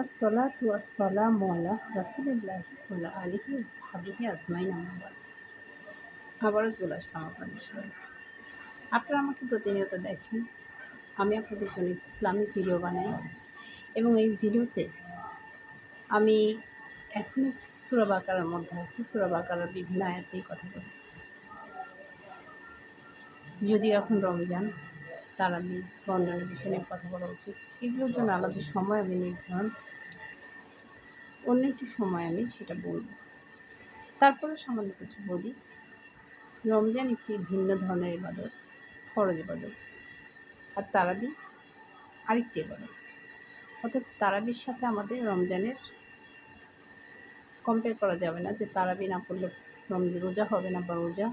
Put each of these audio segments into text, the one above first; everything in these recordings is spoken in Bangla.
আসসালাতু আসসালামু আলা রাসুলিল্লাহ আলিহি সাহাবিহি আজমাইন আমাবাদ আবারও চলে আসলাম আপনাদের সামনে। আপনারা আমাকে প্রতিনিয়ত দেখেন, আমি আপনাদের জন্য ইসলামিক ভিডিও বানাই এবং এই ভিডিওতে আমি এখনও সুরা বাকারার মধ্যে আছি, সুরা বাকারার বিভিন্ন আয়াত নিয়ে কথা বলি। যদিও এখন রমজান তার আমি বর্ণনের বিষয় নিয়ে কথা বলা উচিত। এগুলোর জন্য আলাদা সময় আমি নির্ধারণ। অন্য একটি সময় আমি সেটা বলব। তারপরে সামান্য কিছু বলি। রমজান একটি ভিন্ন ধরনের ইবাদত, ফরজ ইবাদত। আর তারাবি আরেকটি ইবাদত। অর্থাৎ তারাবির সাথে আমাদের রমজানের কম্পেয়ার করা যাবে না যে তারাবি না পড়লে রোজা হবে না বা রোজা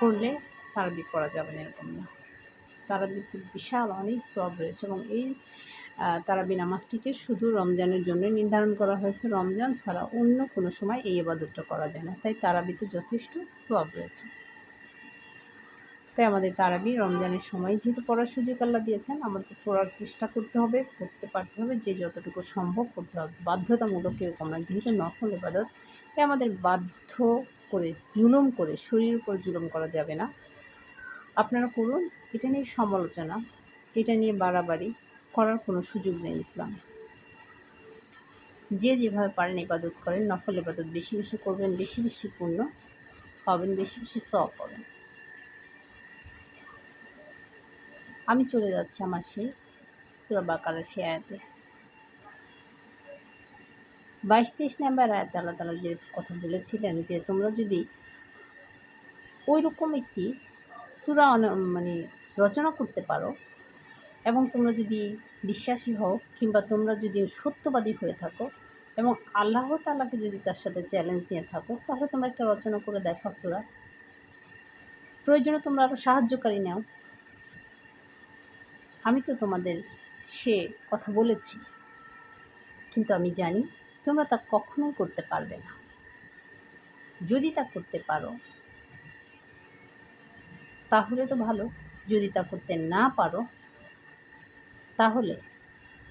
করলে তারাবি পড়া যাবে না, এরকম না। তারাবিতে বিশাল অনেক সব রয়েছে এবং এই তারাবি নামাজটিকে শুধু রমজানের জন্য নির্ধারণ করা হয়েছে। রমজান ছাড়া অন্য কোনো সময় এই আবাদতটা করা যায় না। তাই তারাবিতে যথেষ্ট সব রয়েছে। তাই আমাদের তারাবি রমজানের সময় যেহেতু পড়ার সুযোগ আল্লাহ দিয়েছেন, আমাদের পড়ার চেষ্টা করতে হবে, পড়তে পারতে হবে, যে যতটুকু সম্ভব করতে হবে। বাধ্যতামূলক এরকম না, যেহেতু নকল এবাদত তাই আমাদের বাধ্য করে, জুলুম করে শরীর উপর জুলুম করা যাবে না। আপনারা করুন এটা নিয়ে সমালোচনা, এটা নিয়ে বাড়াবাড়ি করার কোনো সুযোগ নেই ইসলাম। যে যেভাবে পারেন ইবাদত করেন, নফল ইবাদত, বেশি বেশি করবেন, বেশি বেশি পূর্ণ পাবেন, বেশি বেশি সব পাবেন। আমি চলে যাচ্ছি আমার সেই সুরা বাকারের সে আয়াতে। বাইশ তেইশ নাম্বার আয়াতে আল্লাহ তালা যে কথা বলেছিলেন যে, তোমরা যদি ওই রকম একটি সুরা মানে রচনা করতে পারো এবং তোমরা যদি বিশ্বাসী হও কিংবা তোমরা যদি সত্যবাদী হয়ে থাকো এবং আল্লাহ তাল্লাহকে যদি তার সাথে চ্যালেঞ্জ নিয়ে থাকো, তাহলে তোমরা একটা রচনা করে দেখো সুরা। প্রয়োজনে তোমরা আরও সাহায্যকারী নাও। আমি তো তোমাদের সে কথা বলেছি, কিন্তু আমি জানি তোমরা তা কখনোই করতে পারবে না। যদি তা করতে পারো, তাহলে তো ভালো। যদি তা করতে না পারো, তাহলে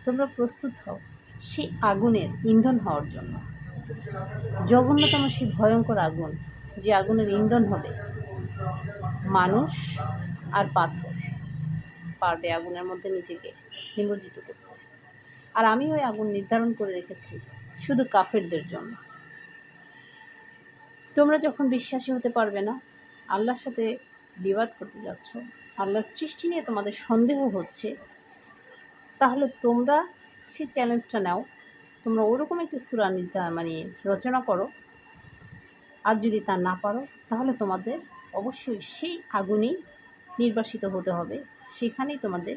তোমরা প্রস্তুত হও সেই আগুনের ইন্ধন হওয়ার জন্য। জঘন্যতম সেই ভয়ঙ্কর আগুন যে আগুনের ইন্ধন হবে। মানুষ আর পাথর পারবে আগুনের মধ্যে নিজেকে নিমজ্জিত করতে। আর আমি ওই আগুন নির্ধারণ করে রেখেছি শুধু কাফেরদের জন্য। তোমরা যখন বিশ্বাসী হতে পারবে না, আল্লাহর সাথে বিবাদ করতে যাচ্ছ আল্লাহর সৃষ্টি নিয়ে তোমাদের সন্দেহ হচ্ছে, তাহলে তোমরা সেই চ্যালেঞ্জটা নাও। তোমরা ওরকম একটি সুরা মানে রচনা করো। আর যদি তা না পারো, তাহলে তোমাদের অবশ্যই সেই আগুনেই নির্বাসিত হতে হবে। সেখানেই তোমাদের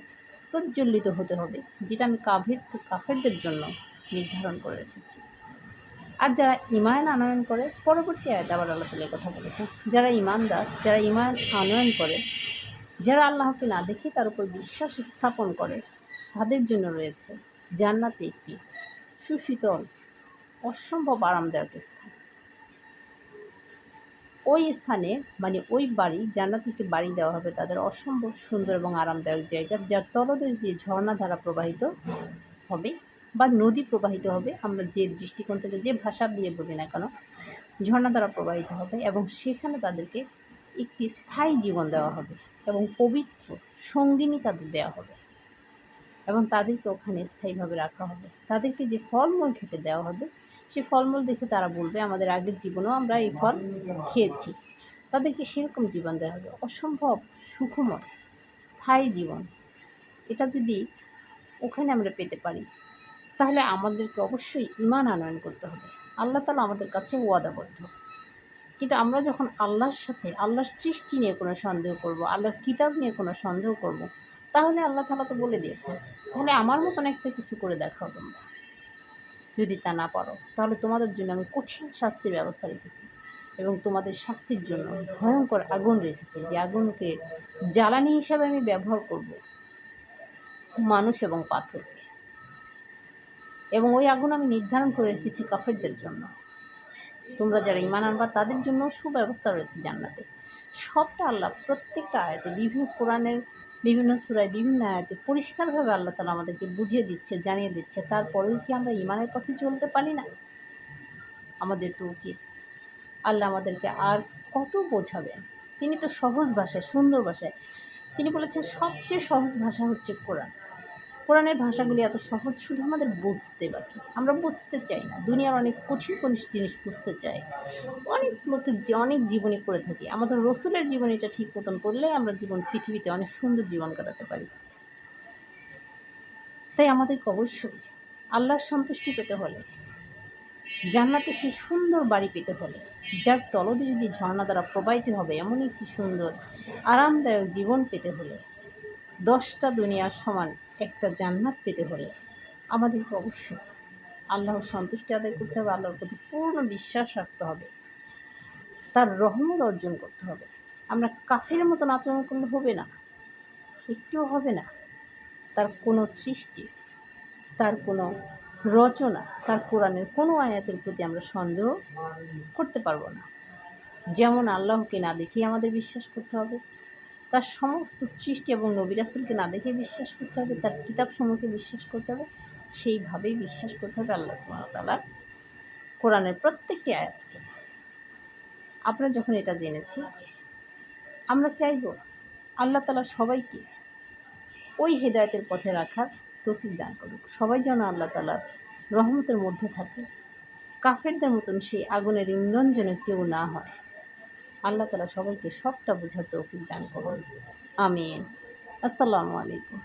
প্রজ্বলিত হতে হবে, যেটা আমি কাফের কাফেরদের জন্য নির্ধারণ করে রেখেছি। আর যারা ইমান আনয়ন করে, পরবর্তী আয়াত আবার আল্লাহ কথা বলেছে যারা ইমানদার যারা ইমান আনয়ন করে যারা আল্লাহকে না দেখে তার উপর বিশ্বাস স্থাপন করে, তাদের জন্য রয়েছে জান্নাতে একটি সুশীতল, অসম্ভব আরামদায়ক স্থান। ওই স্থানে মানে ওই বাড়ি, জান্নাতে একটি বাড়ি দেওয়া হবে তাদের অসম্ভব সুন্দর এবং আরামদায়ক জায়গা, যার তলদেশ দিয়ে ঝর্ণা ধারা প্রবাহিত হবে বা নদী প্রবাহিত হবে। আমরা যে দৃষ্টিকোণ থেকে যে ভাষা দিয়ে বলি না কেন, ঝর্ণা দ্বারা প্রবাহিত হবে এবং সেখানে তাদেরকে একটি স্থায়ী জীবন দেওয়া হবে। এবং পবিত্র সঙ্গিনী তাদের দেওয়া হবে এবং তাদেরকে ওখানে স্থায়ীভাবে রাখা হবে। তাদেরকে যে ফলমূল খেতে দেওয়া হবে, সে ফলমূল দেখে তারা বলবে, আমাদের আগের জীবনেও আমরা এই ফল খেয়েছি। তাদেরকে সেরকম জীবন দেওয়া হবে। অসম্ভব সুখময়, স্থায়ী জীবন। এটা যদি ওখানে আমরা পেতে পারি, তাহলে আমাদেরকে অবশ্যই ইমান আনয়ন করতে হবে। আল্লাহ তালা আমাদের কাছে ওয়াদাবদ্ধ। কিন্তু আমরা যখন আল্লাহর সাথে, আল্লাহর সৃষ্টি নিয়ে কোনো সন্দেহ করব, আল্লাহর কিতাব নিয়ে কোনো সন্দেহ করব, তাহলে আল্লাহ তালা তো বলে দিয়েছে তাহলে আমার মতন একটা কিছু করে দেখাও তোমরা, যদি তা না পারো, তাহলে তোমাদের জন্য আমি কঠিন শাস্তির ব্যবস্থা রেখেছি এবং তোমাদের শাস্তির জন্য ভয়ঙ্কর আগুন রেখেছি, যে আগুনকে জ্বালানি হিসাবে আমি ব্যবহার করব মানুষ এবং পাথরকে। এবং ওই আগুন আমি নির্ধারণ করে রেখেছি কাফেরদের জন্য। তোমরা যারা ইমান আনবা, তাদের জন্য সুব্যবস্থা রয়েছে জান্নাতে। সবটা আল্লাহ প্রত্যেকটা আয়াতে, বিভিন্ন কোরআনের বিভিন্ন সুরায় বিভিন্ন আয়াতে পরিষ্কারভাবে আল্লাহ তালা আমাদেরকে বুঝিয়ে দিচ্ছে, জানিয়ে দিচ্ছে। তারপরেও কি আমরা ইমানের পথে চলতে পারি না? আমাদের তো উচিত। আল্লাহ আমাদেরকে আর কত বোঝাবেন? তিনি তো সহজ ভাষায়, সুন্দর ভাষায়। তিনি বলেছেন, সবচেয়ে সহজ ভাষা হচ্ছে কোরআন। কোরআনের ভাষাগুলি এত সহজ শুধু আমাদের বুঝতে বাকি। আমরা বুঝতে চাই না। দুনিয়ার অনেক কঠিন কঠিন জিনিস বুঝতে চাই। অনেক লোকের যে অনেক জীবনী করে থাকি। আমাদের রসুলের জীবনীটা ঠিক মতন করলে আমরা জীবন, পৃথিবীতে অনেক সুন্দর জীবন কাটাতে পারি। তাই আমাদেরকে অবশ্যই আল্লাহর সন্তুষ্টি পেতে হলে, জান্নাতে সে সুন্দর বাড়ি পেতে হলে, যার তলদেশ দিয়ে ঝর্ণা দ্বারা প্রবাহিত হবে এমন একটি সুন্দর, আরামদায়ক জীবন পেতে হলে, দশটা দুনিয়ার সমান একটা জান্নাত পেতে হলে আমাদেরকে অবশ্যই আল্লাহর সন্তুষ্টি আদায় করতে হবে, আল্লাহর প্রতি পূর্ণ বিশ্বাস রাখতে হবে, তার রহমত অর্জন করতে হবে। আমরা কাফের মতন আচরণ করলে হবে না, একটুও হবে না। তার কোনো সৃষ্টি, তার কোনো রচনা, তার কোরআনের কোনো আয়াতের প্রতি আমরা সন্দেহ করতে পারব না। যেমন আল্লাহকে না দেখিয়ে আমাদের বিশ্বাস করতে হবে। তার সমস্ত সৃষ্টি এবং নবী রাসুলকে না দেখে বিশ্বাস করতে হবে, তার কিতাব সমূহকে বিশ্বাস করতে হবে, সেইভাবেই বিশ্বাস করতে হবে আল্লাহ সুমতালার কোরআনের প্রত্যেকটি আয়াতকে। আমরা যখন এটা জেনেছি, আমরা চাইব আল্লাহ তালা সবাইকে ওই হেদায়তের পথে রাখার তৌফিক দান করুক। সবাই যেন আল্লাহ তালার রহমতের মধ্যে থাকে। কাফেরদের মতন সেই আগুনের ইন্ধন যেন কেউ না হয়। আল্লাহ তালা সবাইকে সবটা বোঝার তৌফিক দান করুন। আমিন। আসসালামু আলাইকুম।